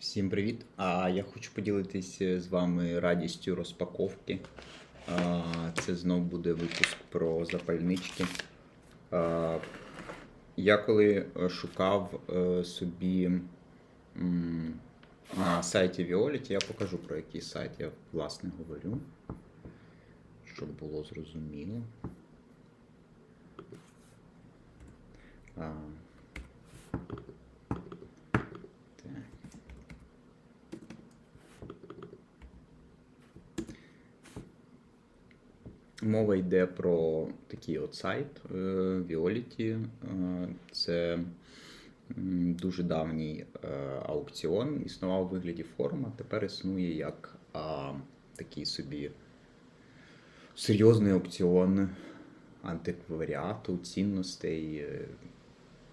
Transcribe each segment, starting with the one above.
Всім привіт! А я хочу поділитися з вами радістю розпаковки. Це знов буде випуск про запальнички. Я коли е, шукав е, собі на сайті Violet, я покажу про який сайт я власне говорю, щоб було зрозуміло. А, так. Мова йде про такий от сайт е, Violet. Е, Це дуже давній е, аукціон. Існував у вигляді форума, тепер існує як а, такий собі серйозний аукціон антикваріату, цінностей,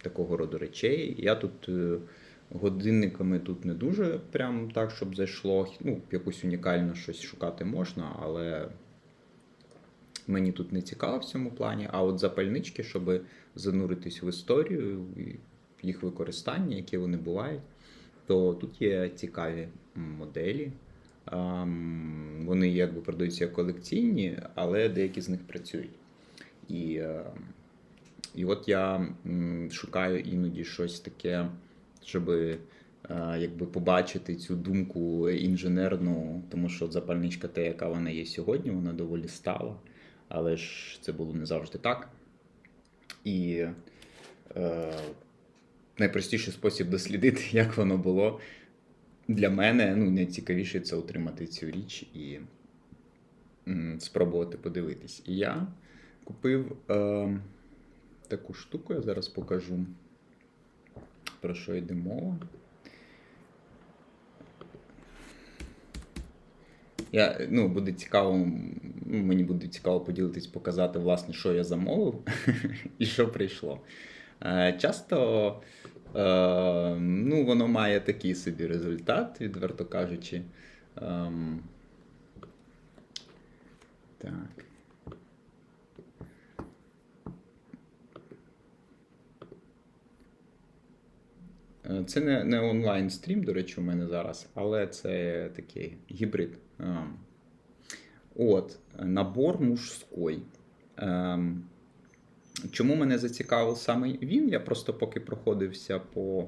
такого роду речей. Я тут годинниками тут не дуже прям так, щоб зайшло. Ну, якусь унікальну щось шукати можна, але мені тут не цікаво в цьому плані. А от запальнички, щоб зануритись в історію, їх використання, які вони бувають, то тут є цікаві моделі. Вони якби продаються як колекційні, але деякі з них працюють. І, е, і от я шукаю іноді щось таке, щоб е, якби побачити цю думку інженерну, тому що запальничка те, яка вона є сьогодні, вона доволі стала. Але ж це було не завжди так. І е, найпростіший спосіб дослідити, як воно було для мене, ну, найцікавіше це отримати цю річ і м, спробувати подивитись. І я купив е, таку штуку, я зараз покажу, про що йде мова. Я, ну, буде цікаво, мені буде цікаво поділитись, показати, власне, що я замовив і що прийшло. Е, Часто е, ну, воно має такий собі результат, відверто кажучи. Ем, так. Е, Це не, не онлайн стрім, до речі, у мене зараз, але це такий гібрид. От, набор мужський. Ем, Чому мене зацікавив саме він? Я просто поки проходився по.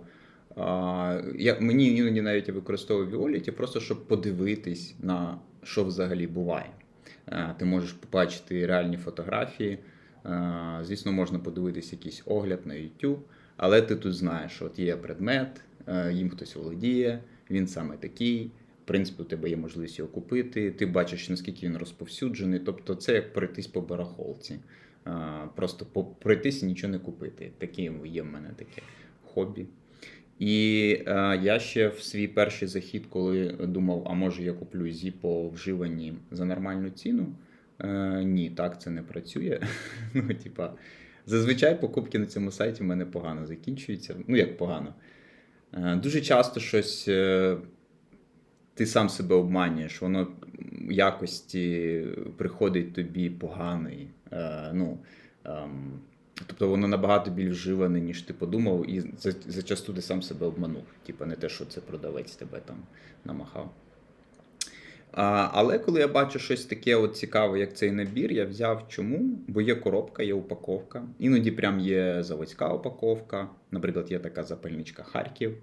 А, я, мені іноді навіть використовую Violet, просто щоб подивитись на що взагалі буває. А, ти можеш побачити реальні фотографії. А, звісно, можна подивитись якийсь огляд на YouTube, але ти тут знаєш, от є предмет, е, їм хтось володіє, він саме такий. Принципі, у тебе є можливість його купити, ти бачиш, наскільки він розповсюджений. Тобто, це як пройтись по барахолці. Просто пройтись і нічого не купити. Таке є в мене таке хобі. І е, я ще в свій перший захід, коли думав, а може я куплю зі по за нормальну ціну. Е, ні, так це не працює. ну, типа, зазвичай покупки на цьому сайті в мене погано закінчуються. Ну, як погано. Е, дуже часто щось е, ти сам себе обманюєш, воно якості приходить тобі поганий. Е, ну, ем, тобто воно набагато більш вживане, ніж ти подумав, і за- зачасту ти сам себе обманув. Типа не те, що це продавець тебе там намахав. А, але коли я бачу щось таке от цікаве, як цей набір, я взяв чому? Бо є коробка, є упаковка. Іноді прям є заводська упаковка. Наприклад, є така запальничка Харків.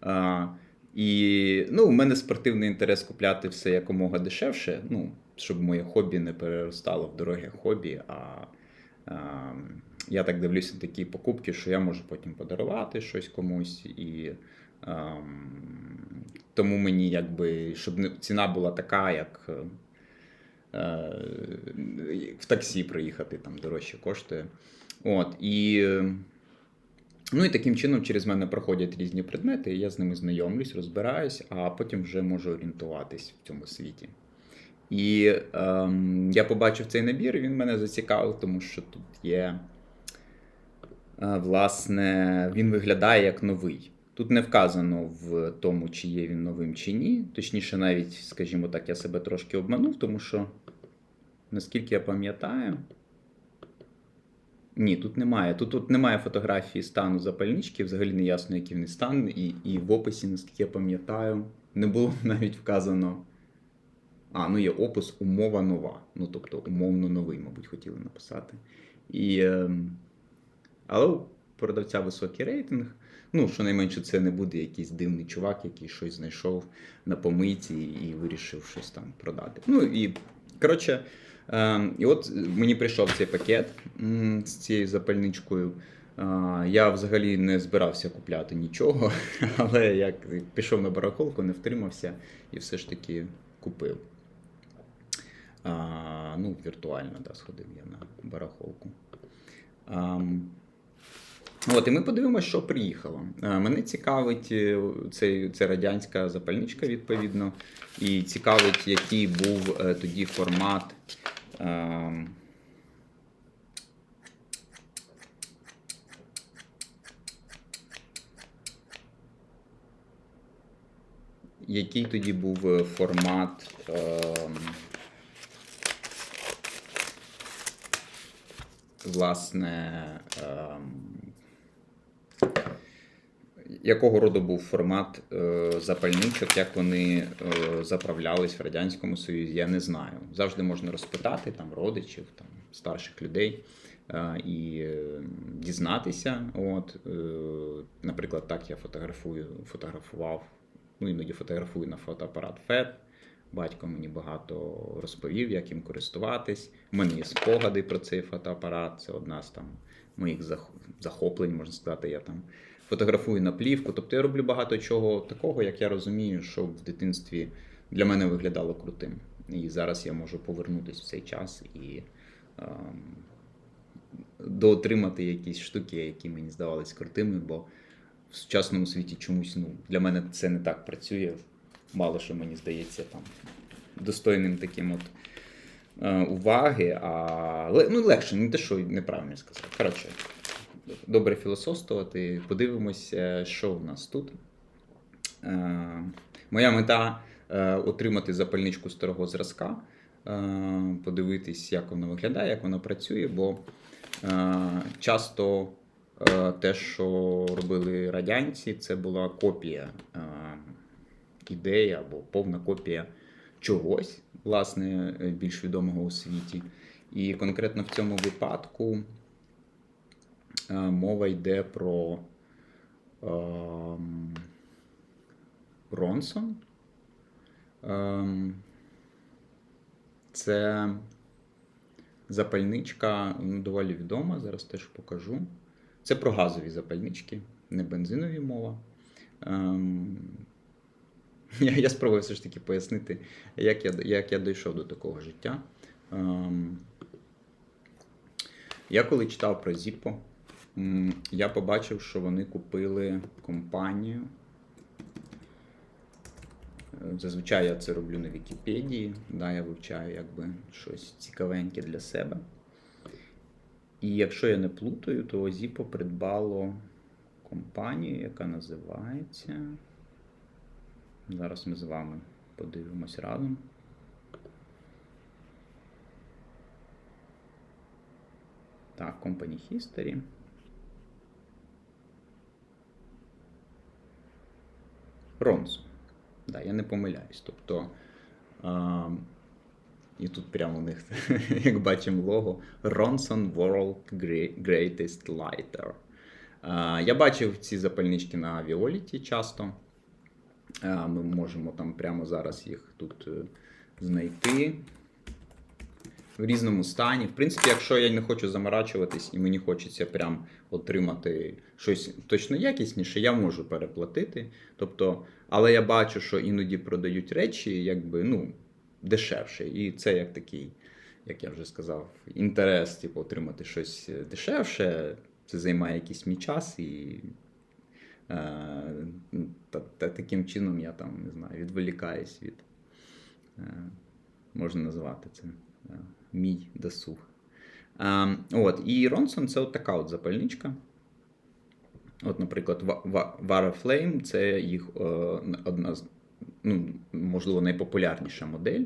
А, і ну, у мене спортивний інтерес купляти все якомога дешевше, ну, щоб моє хобі не переростало в дороге хобі. А, а я так дивлюся на такі покупки, що я можу потім подарувати щось комусь. І ем, тому мені якби, щоб не- ціна була така, як е, в таксі приїхати там дорожче коштує. От, і, ну і таким чином через мене проходять різні предмети, і я з ними знайомлюсь, розбираюсь, а потім вже можу орієнтуватись в цьому світі. І ем, я побачив цей набір, і він мене зацікавив, тому що тут є. е, Власне, він виглядає як новий. Тут не вказано в тому, чи є він новим чи ні. Точніше, навіть, скажімо так, я себе трошки обманув, тому що, наскільки я пам'ятаю, Ні, тут немає. Тут, тут немає фотографії стану запальнички, взагалі не ясно, який в них стан. І, і в описі, наскільки я пам'ятаю, не було навіть вказано. А, ну є опис умова нова. Ну, тобто, умовно новий, мабуть, хотіли написати. І, ем, але у продавця високий рейтинг. Ну, щонайменше, це не буде якийсь дивний чувак, який щось знайшов на помийці і вирішив щось там продати. Ну і коротше, і от мені прийшов цей пакет з цією запальничкою. А, Я взагалі не збирався купляти нічого, але як пішов на барахолку, не втримався і все ж таки купив. А, ну, віртуально, да, сходив я на барахолку. Ам, От, і ми подивимося, що приїхало. Е, Мене цікавить е, цей, це радянська запальничка, відповідно, і цікавить, який був е, тоді формат. ем, Який тоді був е, формат ем, власне, ем, якого роду був формат е, запальничок, як вони е, заправлялись в Радянському Союзі, я не знаю. Завжди можна розпитати там родичів, там старших людей е, і дізнатися. От, наприклад, так я фотографую, фотографував, ну іноді фотографую на фотоапарат FET. Батько мені багато розповів, як їм користуватись. У мене є спогади про цей фотоапарат. Це одна з там моїх захоплень, можна сказати. Я там фотографую на плівку. Тобто я роблю багато чого такого, як я розумію, що в дитинстві для мене виглядало крутим. І зараз я можу повернутися в цей час і ем, доотримати якісь штуки, які мені здавались крутими, бо в сучасному світі чомусь ну, для мене це не так працює. Мало що мені здається там достойним таким от е, уваги, а ну, легше, не те, що неправильно сказав. Коротше, добре філософствувати, подивимося, що в нас тут. Е, моя мета е, отримати запальничку старого зразка, е, подивитись, як вона виглядає, як вона працює, бо часто те, що робили радянці, це була копія ідеї або повна копія чогось, власне, більш відомого у світі. І конкретно в цьому випадку мова йде про ем, Ронсон. Ем, це запальничка ну, доволі відома, зараз теж покажу. Це про газові запальнички, не бензинові мова. Ем, я, я спробую все ж таки пояснити, як я, як я дійшов до такого життя. Ем, я коли читав про м, я побачив, що вони купили компанію. Е, Зазвичай я це роблю на Вікіпедії, да, я вивчаю якби щось цікавеньке для себе. І якщо я не плутаю, то Zippo придбало компанію, яка називається. Зараз ми з вами подивимось разом. Так, Company History. Ронсон. Да, я не помиляюсь. Тобто. А, і тут прямо у них, як бачимо, лого Ronson World Greatest Lighter. А, я бачив ці запальнички на Violet часто. А, Ми можемо там прямо зараз їх тут е, знайти в різному стані. В принципі, якщо я не хочу заморачуватись і мені хочеться прям отримати щось точно якісніше, я можу переплатити. Тобто, але я бачу, що іноді продають речі, якби ну, дешевше. І це як такий, як я вже сказав, інтерес, типу, отримати щось дешевше. Це займає якийсь мій час і. Е, та, та, таким чином я там не знаю, відволікаюсь від, е, можна назвати це е, мій досуг. Е, от, і Ронсон це от така от запальничка. От, наприклад, Vara Flame це їх е, одна з, ну, можливо, найпопулярніша модель.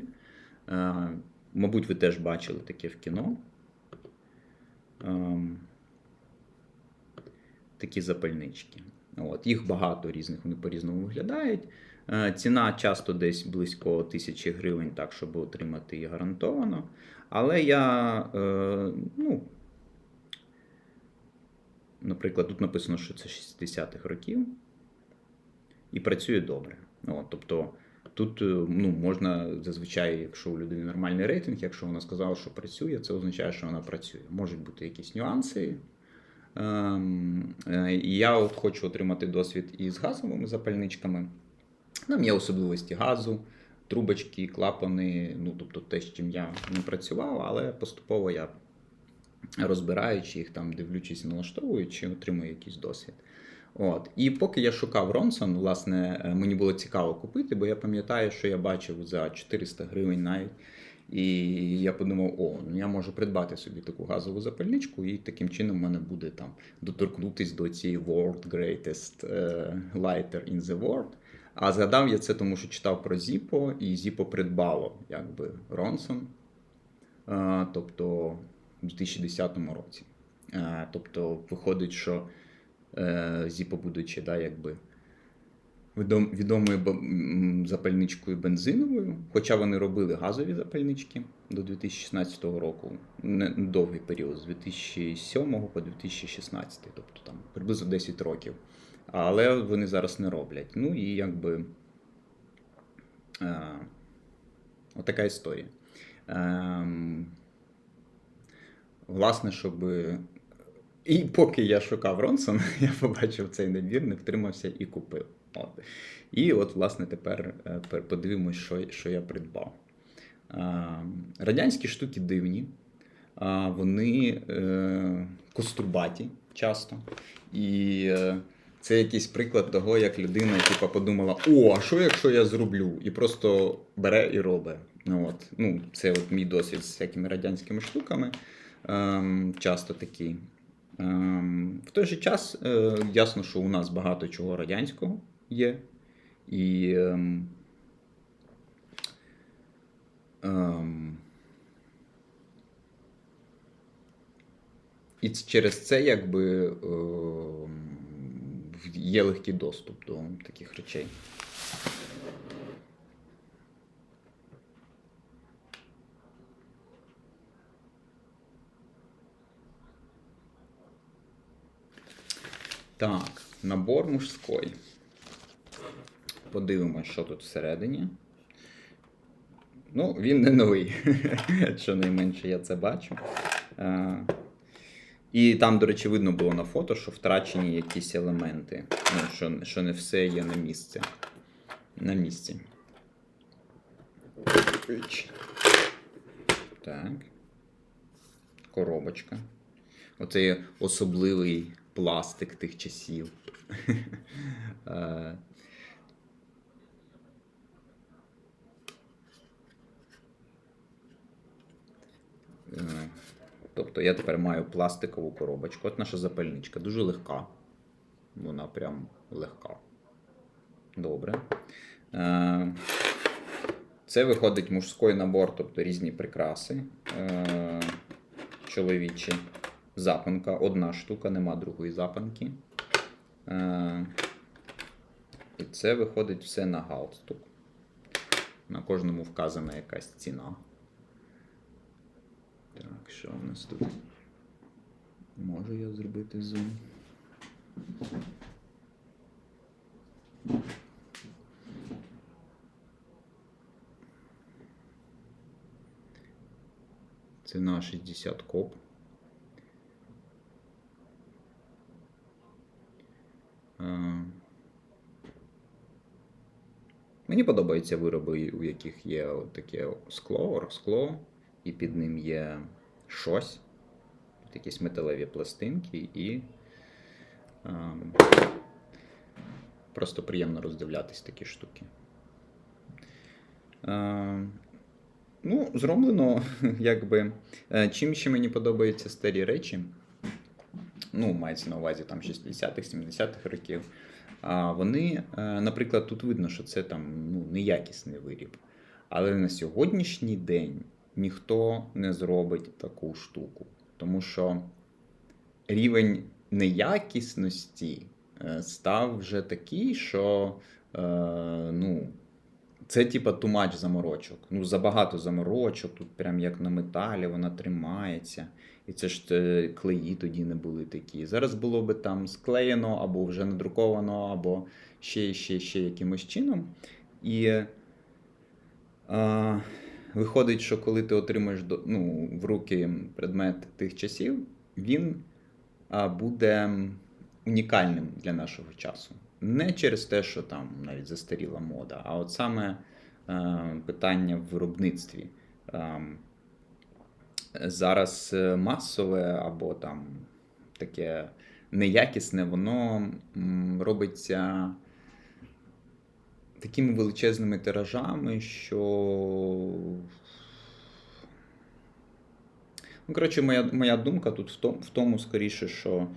Е, мабуть, ви теж бачили таке в кіно. Ем, такі запальнички. От, їх багато різних, вони по-різному виглядають. Е, Ціна часто десь близько тисячі гривень, так, щоб отримати її гарантовано. Але я, е, ну, наприклад, тут написано, що це 60-х років і працює добре. От, тобто тут е, ну, можна зазвичай, якщо у людини нормальний рейтинг, якщо вона сказала, що працює, це означає, що вона працює. Можуть бути якісь нюанси. Ем, е, я от хочу отримати досвід із газовими запальничками. Там є особливості газу, трубочки, клапани, ну тобто те, з чим я не працював, але поступово я розбираючи їх, там, дивлячись, налаштовуючи, отримую якийсь досвід. От. І поки я шукав Ронсон, власне, е, мені було цікаво купити, бо я пам'ятаю, що я бачив за 400 гривень навіть. І я подумав, о, ну я можу придбати собі таку газову запальничку, і таким чином в мене буде там доторкнутись до цієї World Greatest е, Lighter in the World. А згадав я це, тому що читав про Zippo, і Zippo придбало якби Ронсон, е, тобто у 2010 році. Е, Тобто, виходить, що е, Zippo, будучи да, якби відом- відомою запальничкою бензиновою, хоча вони робили газові запальнички до 2016 року, не довгий період, з 2007 по 2016, тобто там приблизно 10 років. Але вони зараз не роблять. Ну і якби е, отака історія. Ем, власне, щоб. І поки я шукав Ронсон, я побачив цей набір, не втримався і купив. От. І от, власне, тепер е, подивимось, що, що я придбав. А, радянські штуки дивні, вони е, кострубаті часто. І е, це якийсь приклад того, як людина типу, подумала: о, а що якщо я зроблю? І просто бере і робить. Ну, от. ну, це от мій досвід з всякими радянськими штуками. Ем, часто такий. Ем, в той же час е, ясно, що у нас багато чого радянського є. І, ем, ем, і через це якби ем, є легкий доступ до таких речей. Так, набор мужський. Подивимось, що тут всередині. Ну, він не новий. Щонайменше я це бачу. Е, І там, до речі, видно було на фото, що втрачені якісь елементи. Ну, що, що не все є на місці. На місці. Так. Коробочка. Оцей особливий пластик тих часів. Е, Е, Тобто я тепер маю пластикову коробочку. От наша запальничка. Дуже легка. Вона прям легка. Добре. Е, Це виходить мужський набор, тобто різні прикраси. Е, Чоловічі. Запанка. Одна штука, нема другої запанки. Е, І це виходить все на галстук. На кожному вказана якась ціна. Так, що в нас тут? Можу я зробити зум? Ціна 60 коп. Мені подобаються вироби, у яких є таке скло, розкло, і під ним є щось, якісь металеві пластинки, і ем, просто приємно роздивлятись такі штуки. Ем, ну, зроблено, якби. Е, Чим ще мені подобаються старі речі, ну, мається на увазі там 60-х, 70-х років. А вони, е, наприклад, тут видно, що це там ну, неякісний виріб. Але на сьогоднішній день ніхто не зробить таку штуку. Тому що рівень неякісності е, став вже такий, що е, ну, це типа тумач заморочок. Ну, забагато заморочок, тут прям як на металі, вона тримається. І це ж е, клеї тоді не були такі. Зараз було би там склеєно, або вже надруковано, або ще, ще, ще якимось чином. І а, виходить, що коли ти отримаєш ну, в руки предмет тих часів, він буде унікальним для нашого часу. Не через те, що там навіть застаріла мода, а от саме е, питання в виробництві. Ем, зараз е, масове або там таке неякісне, воно робиться такими величезними тиражами, що. Ну, коротше, моя, моя думка тут в тому, в тому скоріше, що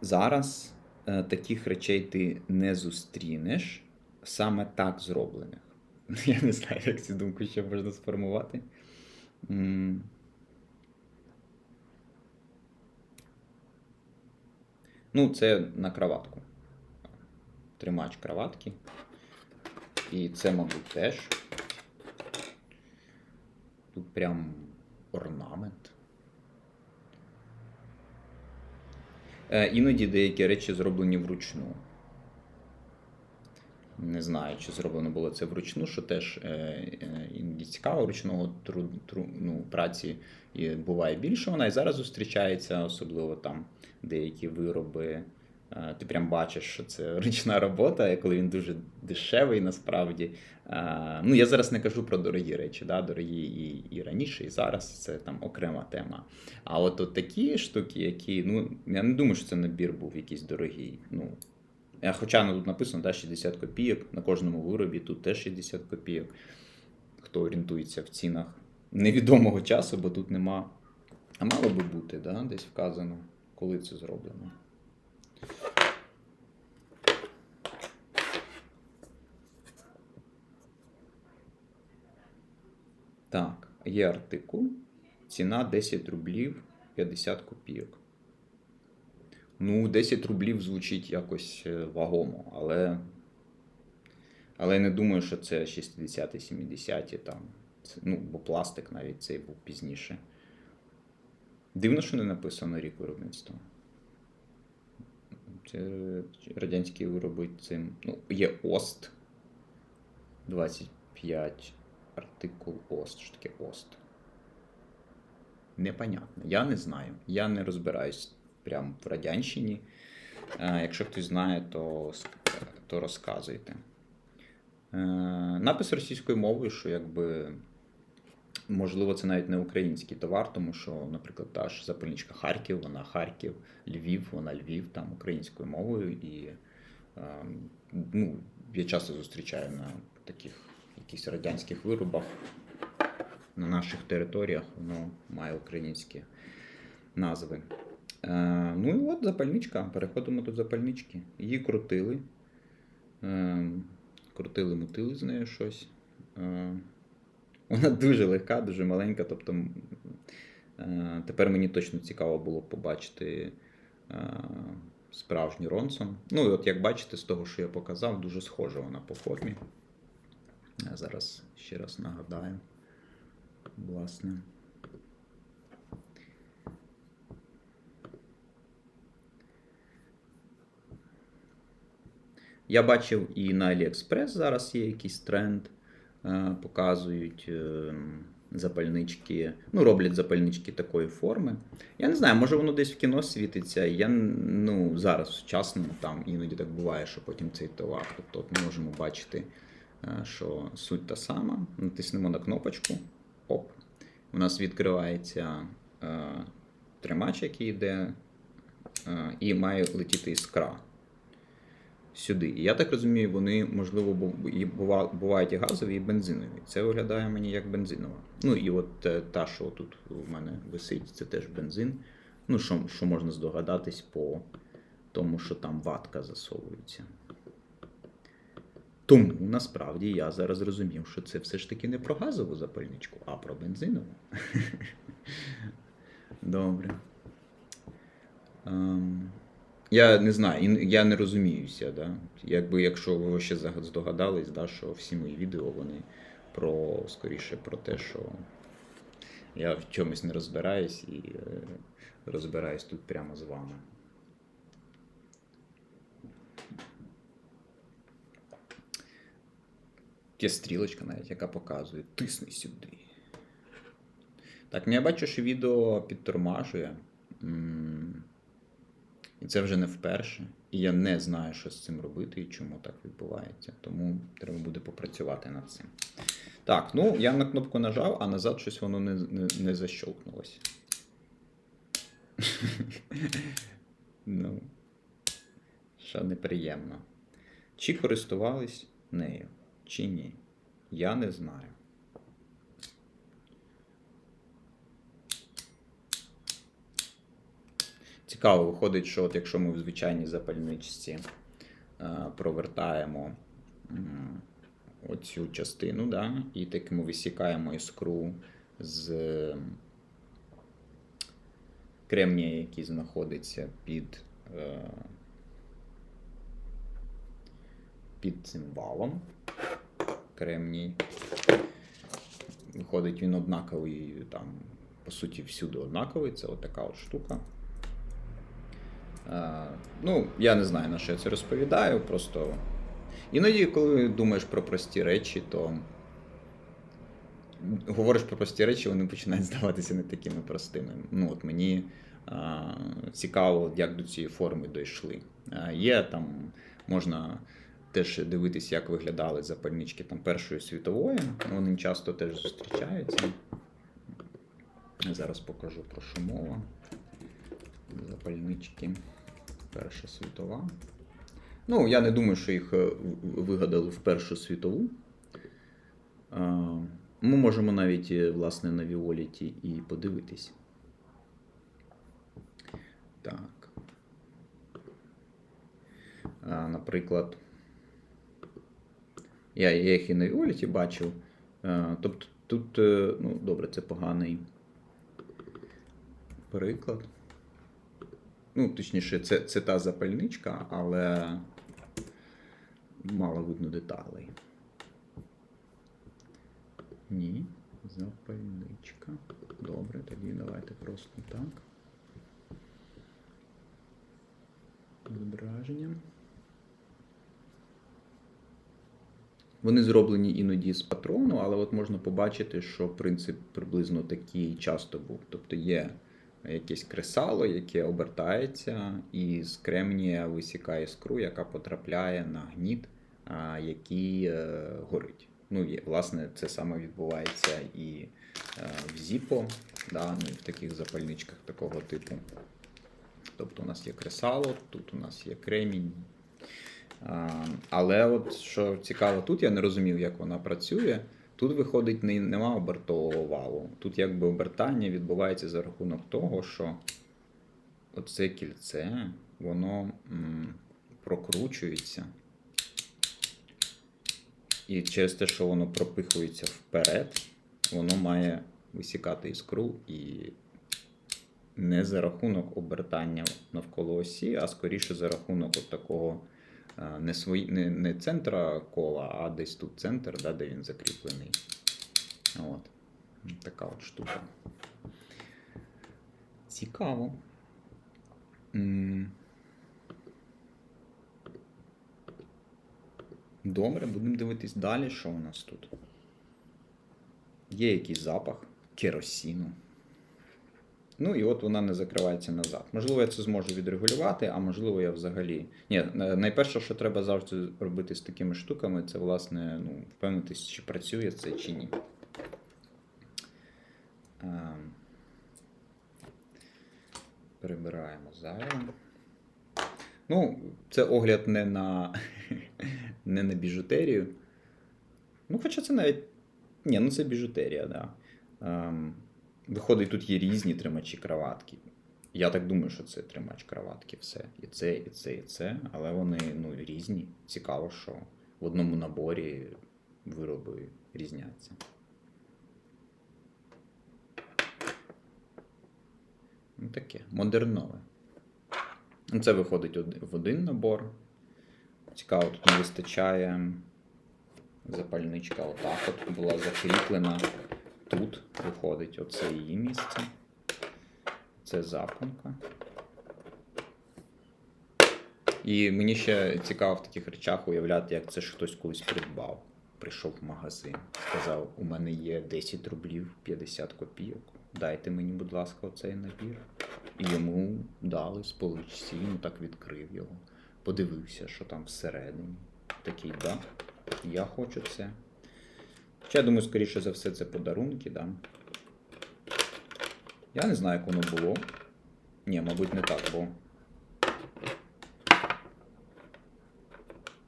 зараз е, таких речей ти не зустрінеш саме так зроблених. Я не знаю, як цю думку ще можна сформувати. Ну, це на кроватку. Тримач кроватки. І це, мабуть, теж. Тут прям орнамент. Е, іноді деякі речі зроблені вручну. Не знаю, чи зроблено було це вручну, що теж е, е, іноді цікаво, ручного тру, тру, ну, праці буває більше. Вона і зараз зустрічається, особливо там деякі вироби. Е, Ти прям бачиш, що це ручна робота, коли він дуже дешевий насправді. Е, Ну, я зараз не кажу про дорогі речі, да? дорогі і, і раніше, і зараз це там окрема тема. А от, от такі штуки, які, ну, я не думаю, що це набір був якийсь дорогий. Ну, Е, Хоча ну, тут написано да, 60 копійок на кожному виробі, тут теж 60 копійок. Хто орієнтується в цінах невідомого часу, бо тут нема. А мало би бути, да, десь вказано, коли це зроблено. Так, є артикул. Ціна 10 рублів 50 копійок. Ну, 10 рублів звучить якось е, вагомо, але. Але я не думаю, що це 60-ті, 70-ті там. Це, ну, бо пластик навіть цей був пізніше. Дивно, що не написано рік виробництва. Це радянські вироби цим. Ну, є ОСТ 25. Артикул ОСТ. Що таке ОСТ? Непонятно. Я не знаю. Я не розбираюсь прямо в радянщині. Е, Якщо хтось знає, то, то розказуйте. Е, Напис російською мовою, що якби. Можливо, це навіть не український товар, тому що, наприклад, та ж запальничка Харків, вона Харків, Львів, вона Львів, там українською мовою. І е, ну, я часто зустрічаю на таких якихось радянських виробах на наших територіях, воно має українські назви. Е, ну і от запальничка. Переходимо до запальнички. Її крутили. Е, крутили, мутили з нею щось. Вона дуже легка, дуже маленька. Тобто, е, тепер мені точно цікаво було побачити е, справжній Ронсон. Ну, і от як бачите, з того, що я показав, дуже схожа вона по формі. Я зараз ще раз нагадаю. Власне. Я бачив і на AliExpress зараз є якийсь тренд, показують е, запальнички, ну, роблять запальнички такої форми. Я не знаю, може воно десь в кіно світиться. Я ну, зараз в сучасному там іноді так буває, що потім цей товар. Тобто от ми можемо бачити, е, що суть та сама. Натиснемо на кнопочку. Оп. У нас відкривається е, тримач, який йде, е, і має летіти іскра сюди. І я так розумію, вони, можливо, бувають і газові, і бензинові. Це виглядає мені як бензинова. Ну і от е, та, що тут у мене висить, це теж бензин. Ну, що, що можна здогадатись по тому, що там ватка засовується. Тому насправді я зараз зрозумів, що це все ж таки не про газову запальничку, а про бензинову. Добре. Ем, я не знаю, я не розуміюся, да? Якби якщо ви ще здогадались, да, що всі мої відео вони про скоріше про те, що я в чомусь не розбираюсь і е, розбираюсь тут прямо з вами. Є стрілочка навіть, яка показує тисни сюди. Так, ну я бачу, що відео підтормажує. І це вже не вперше. І я не знаю, що з цим робити і чому так відбувається. Тому треба буде попрацювати над цим. Так, ну я на кнопку нажав, а назад щось воно не, не, не защолкнулося. ну, що неприємно. Чи користувались нею, чи ні? Я не знаю. Цікаво, виходить, що от якщо ми в звичайній запальничці е, провертаємо оцю частину, да, і так ми висікаємо іскру з кремнія, який знаходиться під, е, під цим валом. Кремній. Виходить, він однаковий, там, по суті, всюди однаковий. Це отака от штука. Е, ну, я не знаю, на що я це розповідаю. Просто іноді, коли думаєш про прості речі, то говориш про прості речі, вони починають здаватися не такими простими. Ну, от мені а, цікаво, як до цієї форми дійшли. А, є там, можна теж дивитися, як виглядали запальнички там, Першої світової. Вони часто теж зустрічаються. Зараз покажу про що мова. Запальнички Перша світова. Ну, я не думаю, що їх е, вигадали в Першу світову. Ми можемо навіть, е, власне, на Віоліті і подивитись. Так. Наприклад, я, їх і на Віоліті бачив. Тобто тут, е, ну, добре, це поганий приклад. Ну, точніше, це, це та запальничка, але мало видно деталей. Ні, запальничка. Добре, тоді давайте просто так. Зображення. Вони зроблені іноді з патрону, але от можна побачити, що принцип приблизно такий часто був. Тобто є якесь кресало, яке обертається, і з кремнія висікає іскру, яка потрапляє на гніт, який е, горить. Ну, є, власне, це саме відбувається і е, в Зіпо, да, ну, і в таких запальничках такого типу. Тобто у нас є кресало, тут у нас є кремінь. Але от що цікаво, тут я не розумів, як вона працює. Тут виходить, не, нема обертового валу. Тут якби обертання відбувається за рахунок того, що оце кільце, воно м, прокручується. І через те, що воно пропихується вперед, воно має висікати іскру і не за рахунок обертання навколо осі, а скоріше за рахунок от такого не, свої, не, не центра кола, а десь тут центр, да, де він закріплений. От. Така от штука. Цікаво. Добре, будемо дивитись далі, що у нас тут. Є якийсь запах керосіну. Ну і от вона не закривається назад. Можливо, я це зможу відрегулювати, а можливо, я взагалі. Ні, найперше, що треба завжди робити з такими штуками, це, власне, ну, впевнитись, чи працює це, чи ні. Ем, Прибираємо зайве. Ну, це огляд не на, не на біжутерію. Ну, хоча це навіть. Ні, ну це біжутерія, так. Да. Виходить, тут є різні тримачі краватки. Я так думаю, що це тримач краватки, все. І це, і це, і це. Але вони ну, різні. Цікаво, що в одному наборі вироби різняться. таке, модернове. Ну, Це виходить в один набор. Цікаво, тут не вистачає. Запальничка отак от була закріплена. Тут виходить оце її місце. Це запонка. І мені ще цікаво в таких речах уявляти, як це ж хтось колись придбав. Прийшов в магазин, сказав: у мене є 10 рублів 50 копійок. Дайте мені, будь ласка, оцей набір. І йому дали з поличці, він так відкрив його, подивився, що там всередині. Такий, да, я хочу це. Хоча, я думаю, скоріше за все, це подарунки, да. Я не знаю, як воно було. Ні, мабуть, не так, бо.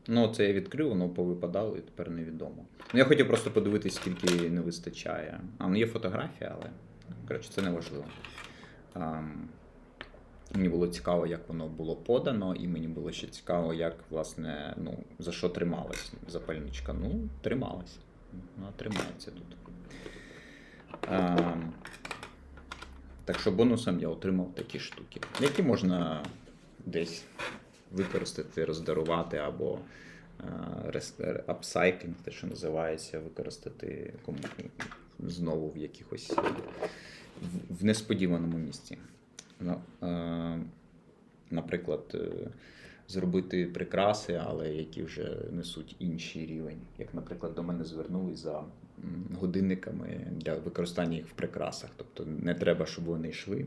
Ну, це я відкрив, воно повипадало і тепер невідомо. Ну, я хотів просто подивитись, скільки не вистачає. А, ну є фотографія, але коротше, це не важливо. Мені було цікаво, як воно було подано, і мені було ще цікаво, як, власне, ну, за що трималась запальничка. Ну, трималась. Вона тримається тут. Ам, так що бонусом я отримав такі штуки, які можна десь використати, роздарувати або апсайклінг, те, що називається, використати кому знову в якихось в- несподіваному місці. Ну, Наприклад, е, зробити прикраси, але які вже несуть інший рівень. Як, наприклад, до мене звернулись за годинниками для використання їх в прикрасах. Тобто не треба, щоб вони йшли.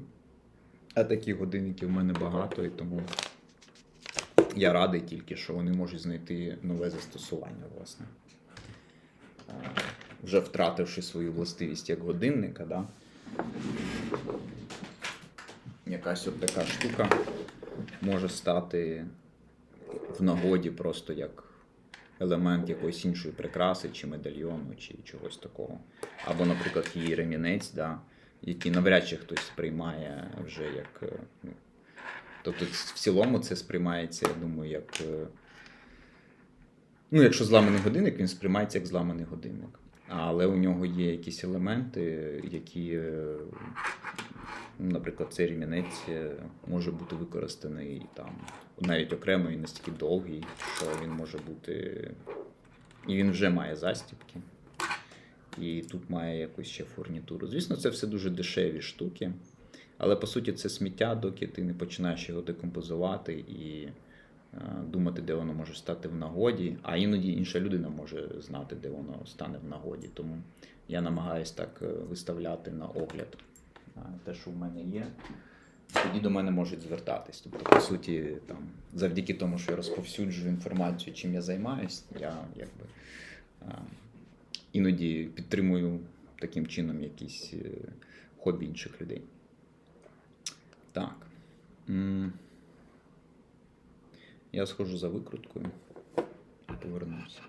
А таких годинників в мене багато, і тому я радий тільки, що вони можуть знайти нове застосування, власне. Вже втративши свою властивість як годинника, да? якась от така штука може стати в нагоді просто як елемент якоїсь іншої прикраси, чи медальйону, чи чогось такого. Або, наприклад, її ремінець, да, який навряд чи хтось сприймає вже як. е, Ну, тобто, в цілому це сприймається, я думаю, як. е, Ну, якщо зламаний годинник, він сприймається як зламаний годинник. Але у нього є якісь елементи, які, е, ну, наприклад, цей ремінець е, може бути використаний там навіть окремо і настільки довгий, що він може бути. І він вже має застібки. І тут має якусь ще фурнітуру. Звісно, це все дуже дешеві штуки. Але по суті це сміття, доки ти не починаєш його декомпозувати і думати, де воно може стати в нагоді, а іноді інша людина може знати, де воно стане в нагоді. Тому я намагаюсь так е, виставляти на огляд е, те, що в мене є. Тоді до мене можуть звертатись. Тобто, по суті, там, завдяки тому, що я розповсюджую інформацію, чим я займаюсь, я якби е, іноді підтримую таким чином якісь е, хобі інших людей. Так. Я схожу за викруткою і повернуся.